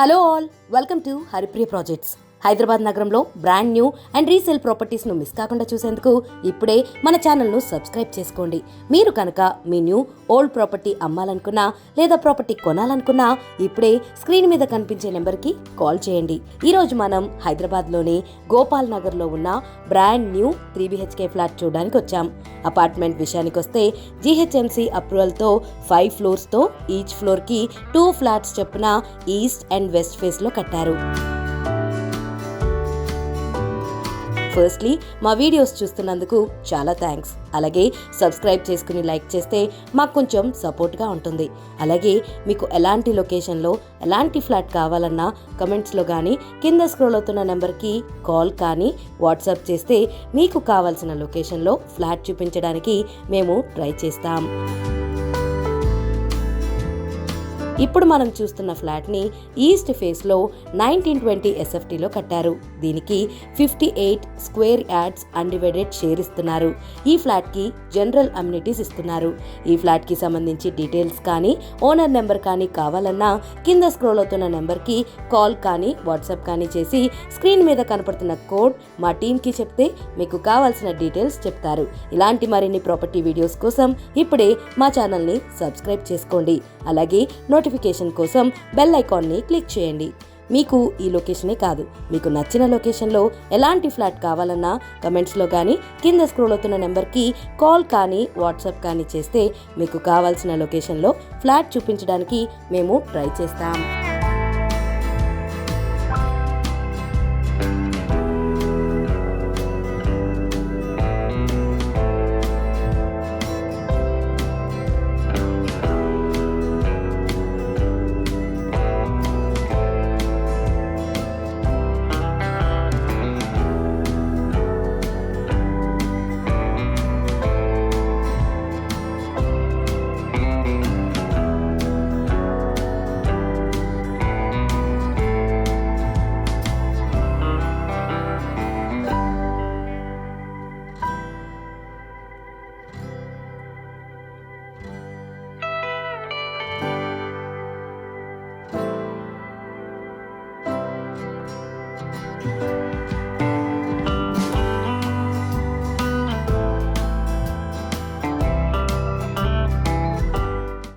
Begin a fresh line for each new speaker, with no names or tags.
Hello all welcome to Haripriya projects. Hyderabad నగరంలో brand new and resale ప్రాపర్టీస్ను miss కాకుండా చూసేందుకు ఇప్పుడే మన ఛానల్ను సబ్స్క్రైబ్ చేసుకోండి. మీరు కనుక మీ న్యూ ఓల్డ్ ప్రాపర్టీ అమ్మాలనుకున్నా లేదా ప్రాపర్టీ కొనాలనుకున్నా ఇప్పుడే స్క్రీన్ మీద కనిపించే నెంబర్కి కాల్ చేయండి. ఈరోజు మనం హైదరాబాద్లోని గోపాల్ నగర్లో ఉన్న brand new three BHK flat చూడడానికి వచ్చాం. అపార్ట్మెంట్ విషయానికి వస్తే జీహెచ్ఎంసీ అప్రూవల్తో ఫైవ్ ఫ్లోర్స్తో ఈచ్ ఫ్లోర్కి టూ ఫ్లాట్స్ చొప్పున ఈస్ట్ అండ్ వెస్ట్ ఫేస్లో కట్టారు. ఫస్ట్లీ మా వీడియోస్ చూస్తున్నందుకు చాలా థ్యాంక్స్ అలాగే సబ్స్క్రైబ్ చేసుకుని లైక్ చేస్తే మాకు కొంచెం సపోర్ట్గా ఉంటుంది. అలాగే మీకు ఎలాంటి లొకేషన్లో ఎలాంటి ఫ్లాట్ కావాలన్నా కమెంట్స్లో కానీ కింద స్క్రోల్ అవుతున్న నెంబర్కి కాల్ కానీ వాట్సాప్ చేస్తే మీకు కావాల్సిన లొకేషన్లో ఫ్లాట్ చూపించడానికి మేము ట్రై చేస్తాం. ఇప్పుడు మనం చూస్తున్న ఫ్లాట్ని ఈస్ట్ ఫేస్లో నైన్టీన్ ట్వంటీ ఎస్ఎఫ్టీలో కట్టారు. దీనికి fifty eight square yards undivided share ఇస్తున్నారు. ఈ ఫ్లాట్కి జనరల్ అమ్యూనిటీస్ ఇస్తున్నారు. ఈ ఫ్లాట్కి సంబంధించి డీటెయిల్స్ కానీ ఓనర్ నెంబర్ కానీ కావాలన్నా కింద స్క్రోల్ అవుతున్న నెంబర్కి కాల్ కానీ వాట్సాప్ కానీ చేసి స్క్రీన్ మీద కనపడుతున్న కోడ్ మా టీంకి చెప్తే మీకు కావాల్సిన డీటెయిల్స్ చెప్తారు. ఇలాంటి మరిన్ని ప్రాపర్టీ వీడియోస్ కోసం ఇప్పుడే మా ఛానల్ని సబ్స్క్రైబ్ చేసుకోండి. అలాగే నోటిఫికేషన్ కోసం బెల్ ఐకాన్ని క్లిక్ చేయండి. మీకు ఈ లొకేషనే కాదు. మీకు నచ్చిన లొకేషన్లో ఎలాంటి ఫ్లాట్ కావాలన్నా కమెంట్స్లో కానీ కింద స్క్రోల్ అవుతున్న నెంబర్కి కాల్ కానీ వాట్సాప్ కానీ చేస్తే మీకు కావాల్సిన లొకేషన్లో ఫ్లాట్ చూపించడానికి మేము ట్రై చేస్తాం.